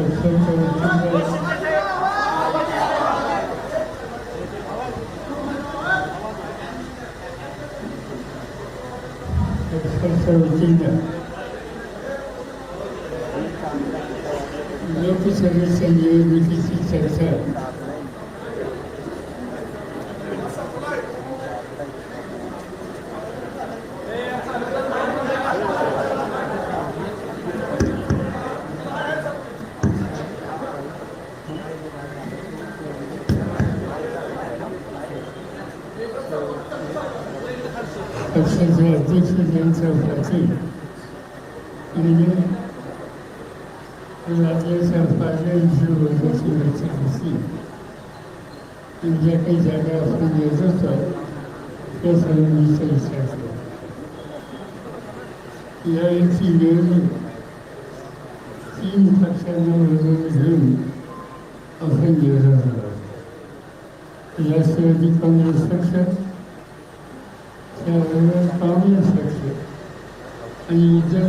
पक्षाच्या वतीनं पक्षाच्या वतीनं लोकसभेच्या निवडणुकीची पक्षाचे अध्यक्ष त्यांचा पाटील यांनी राज्याच्या पार्लमेंटची वर्गाची रचना असली आणि ज्या काही जागा आपण येत होतो त्या सर्वांचा विचार केला यावेळीची निवडणूक तीन पक्षांना बरोबर घेऊन आपण निवडून आलो राष्ट्रवादी काँग्रेस पक्ष त्याबरोबर काँग्रेस आणि उद्धव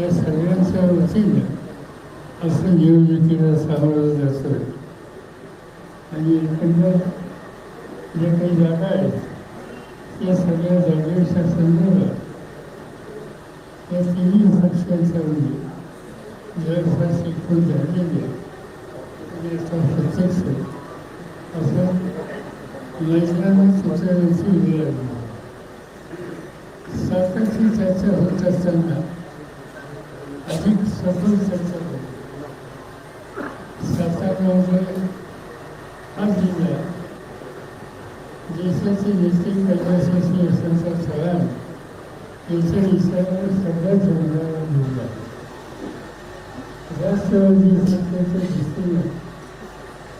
या सगळ्यांच्या वतीनं असं निवडणुकीला सामोरं जातं आणि एकंदर ज्या काही जागा आहेत या सगळ्या जागेच्या संदर्भात या तिन्ही पक्षांच्या म्हणजे जवळपास एकूण झालेले आणि आता प्रत्यक्ष मैदानात सुचवण्याची वेळ आली. सातत्य चर्चा होत असताना अधिक सखोल चर्चा होती साताऱ्यामध्ये हा जिल्हा देशाचे नेते कैलासाची असल्याचा चव्हाण यांच्या विचारावर सगळ्यात जोडणारा जिल्हा राष्ट्रवादी सत्तेच्या दृष्टीने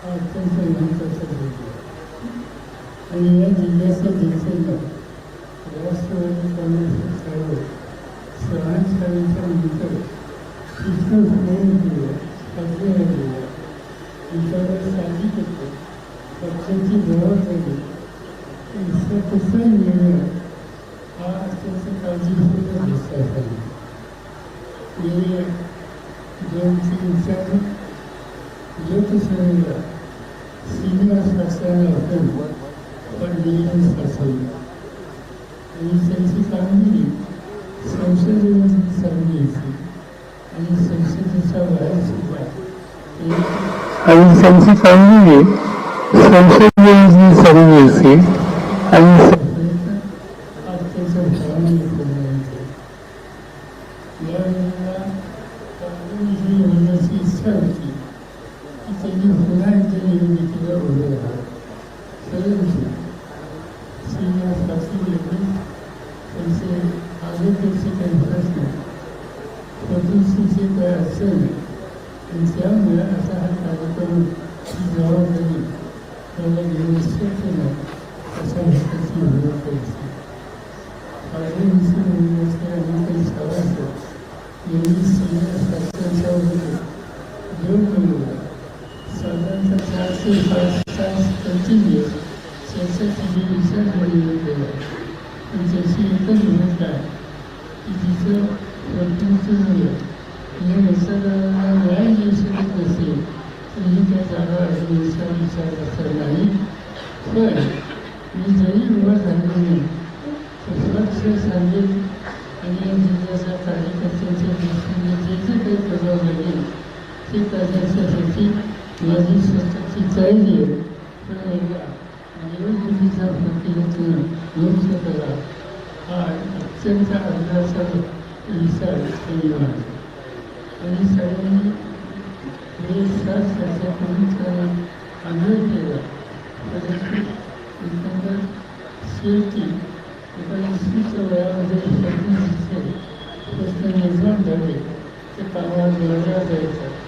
हा अत्यंत महत्त्वाचा निर्णय आणि या जिल्ह्याच्या जनतेला राष्ट्रवादी काँग्रेस पक्षावर सहानुभूतीच्या नंतर इतकं प्रेम केलं आग्रह केला त्यांच्यावर साधी केलं पक्षाची जबाबदारी इतकं कसं मिळणं हा अत्यंत काळजीपूर्वक विश्वास आहे. गेले दोन तीन चार लोकसभेला श्रीनिवास पक्षाला आपण पण नियम फसवलं आणि त्यांची कामगिरी संसदेमध्ये चालली होती आणि संसदेच्या बाहेर सुद्धा आणि त्यांची कामगिरी संसदेमध्ये चालली होती आणि त्याचं प्रामाणिक यावेळेला काँग्रेसची होण्याची इच्छा होती की त्यांनी पुन्हा एकदा निवडणुकीला उभे राहा परंतु श्रीनिवास पाटील यांनी त्यांचे आरोग्याचे काही प्रश्न प्रकृतीची काही अडचण आणि त्यामुळे असा हा कार्यक्रम ही जबाबदारी त्याला घेऊन केला अशा प्रकारची विरोध करायची आरोग्याची म्हणण्याचे आणि काही सभासद यांनी श्रीनिवास पाटलांच्या वगैरे दोन मिळवला साधारणतः चारशे पाच तास कंटिन्यू चर्चा केली विचार केलेला गेला पण त्याची एकच भूमिका आहे की तिचं प्रतिनिधित्व या विचाराला न्याय शकत नसेल त्या जागा अडवण्याचा विचार नाही. पण मी जरी उभा नाही स्वच्छ सांगेल आणि जिल्ह्याच्या कार्यकर्त्यांच्या दृष्टीने जे जे काही प्रभाव लागेल ते करण्यासाठी माझी स्वतःची तयारी आहे पण एकदा हा अत्यंत आग्रहाचा विचार केली आहे आणि सगळ्यांनी हे सात चर्चा करून त्याला आग्रह केला परंतु एकंदर शेवटी एकोणीसवीच्या वयामध्ये सर्वांचे प्रश्न निर्माण झाले ते कामाला जोडल्या जायचं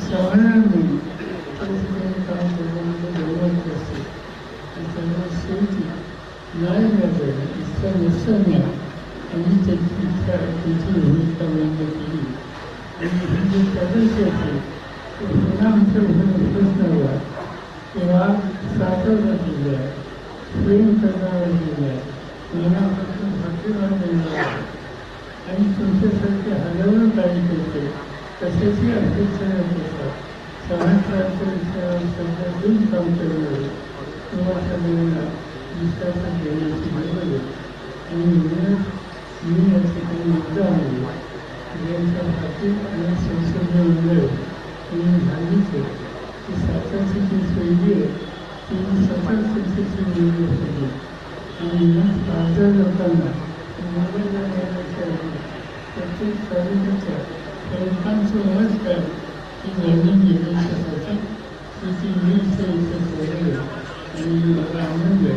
श्रवणाने काम करण्यामध्ये गौरव असते आणि त्यामुळे शेवटी नाही मिळालं इतका नसताना त्याची भूमिका बंद केली आणि ही सदस्य होते ते पुन्हा आमच्या घरी प्रश्न हवा तेव्हा साठवला प्रेम करणारा गेला मनापासून भाग्यवान गेला आणि तुमच्यासारखे हजारो कार्यकर्ते कशाची अपेक्षा न करता समाजाच्या काम करणारे विश्वासात घेण्याची गरज आहे आणि म्हणूनच मी या ठिकाणी मुद्दा आहे यांच्या हाती आणि संसदीय मंडळ यांनी सांगितले की शासनाची जी शैली आहे ती सतत संसदेची निवडणूक होती आणि मग खासदार लोकांना निवडून येण्याच्या प्रत्येक तालुक्याच्या प्रमुखांचं मत काय ही जाणून घेण्याच्यासाठी त्याची वीस इथे ठेवली आणि मला आनंद आहे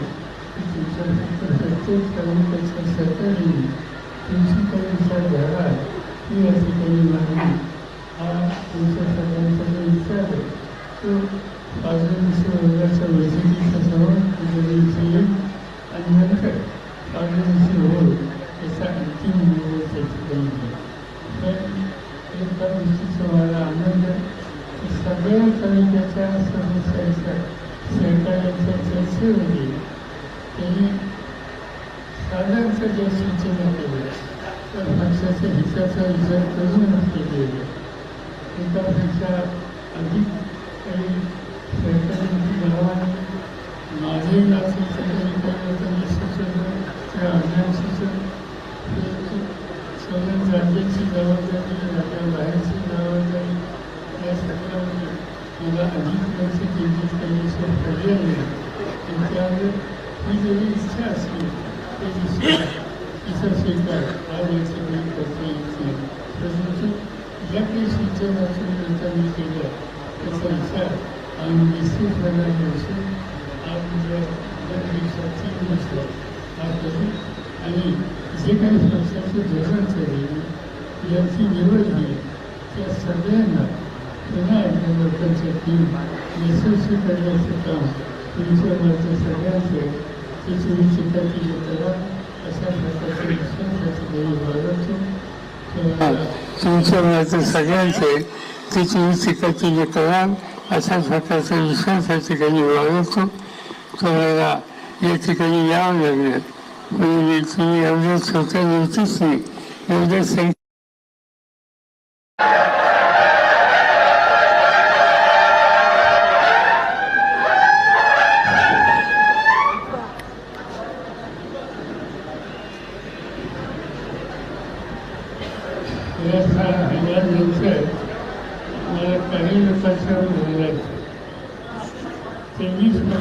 की तुमच्या प्रत्येक तालुक्याच्या सरकारने प्रिन्सिपल विचार घ्यावा ही या ठिकाणी मागणी हा तुमच्या सगळ्यांचा जो विचार आहे तो पाचवीसशे वर्गाच्या बैठकीच्या समोर कुठेतरी इथे येईल आणि नंतर पाचवीसशे होईल याचा अंतिम निर्णय त्या ठिकाणी घेईल पण एका गोष्टीचा मला आनंद आहे की सगळ्या तालुक्याच्या सदस्यांच्या सहकार्याच्या चर्चेमध्ये त्यांनी साधारणच्या ज्या सूचना केल्या त्या पक्षाच्या हिताचा विचार करूनच केलेला एकापेक्षा अधिक काही सहकार्यांची गावाने माझे असेल काही काही सुचवलं त्या अज्ञान सुचवलं सगळ्या राज्याची जबाबदारी राज्या बाहेरची जबाबदारी या सगळ्यामध्ये मला अधिक लक्ष केंद्रित करण्याशिवाय पर्याय नाही आणि ही जरी इच्छा असली तरी सुद्धा तिचा स्वीकार हा याची काही करता येत नाही परंतु ज्या काही सूचना तुम्ही लोकांनी केल्या त्याचा विचार आम्ही निश्चितपणाने असून आमच्या दोन दिवसात तीन दिवसात हा करू आणि जे काही पक्षाचं धोरण ठरलेलं याची निवड झाली त्या सगळ्यांना पुन्हा एकदा लोकांच्या टीम यशस्वी करण्याचं काम तुमच्या मात्र सगळ्यांचं आहे. त्याची मी चिकाटी करा अशा प्रकारचा विश्वास या ठिकाणी बाळगतो तर तुमच्या मात्र अशा प्रकारचा विश्वास या ठिकाणी बाळगतो तुम्हाला या ठिकाणी यावं लागलं म्हणजे तुम्ही एवढ्या स्वतः नव्हतीच नाही एवढं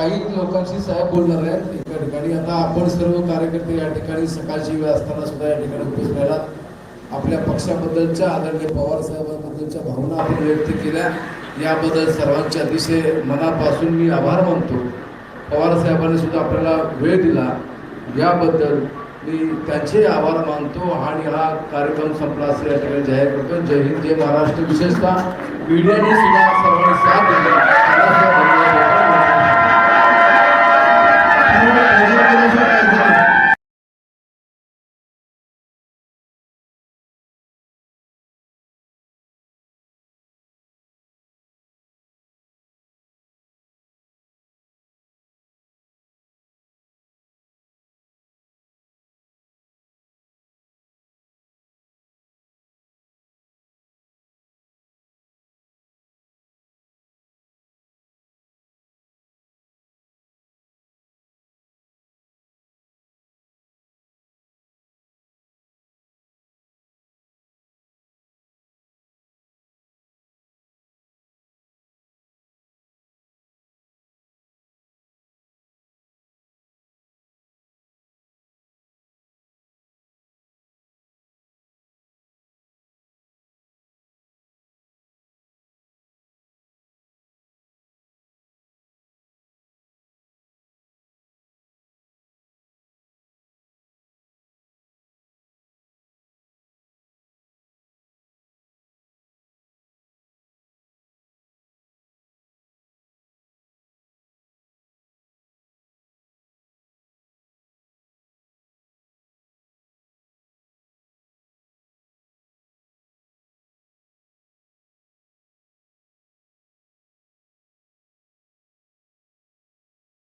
काही लोकांशी साहेब बोलणार आहेत. एका ठिकाणी आता आपण सर्व कार्यकर्ते या ठिकाणी सकाळची वेळ असताना सुद्धा या ठिकाणी उपस्थित राहिला आपल्या पक्षाबद्दलच्या आदरणीय पवार साहेबांबद्दलच्या भावना आपण व्यक्त केल्या. याबद्दल सर्वांच्या अतिशय मनापासून मी आभार मानतो. पवार साहेबांनी सुद्धा आपल्याला वेळ दिला. याबद्दल मी त्यांचे आभार मानतो आणि हा कार्यक्रम संपला असं या ठिकाणी जाहीर करतो. जय हिंद जय महाराष्ट्र. विशेषतः मीडियाने सुद्धा सर्वांनी साथ दिला.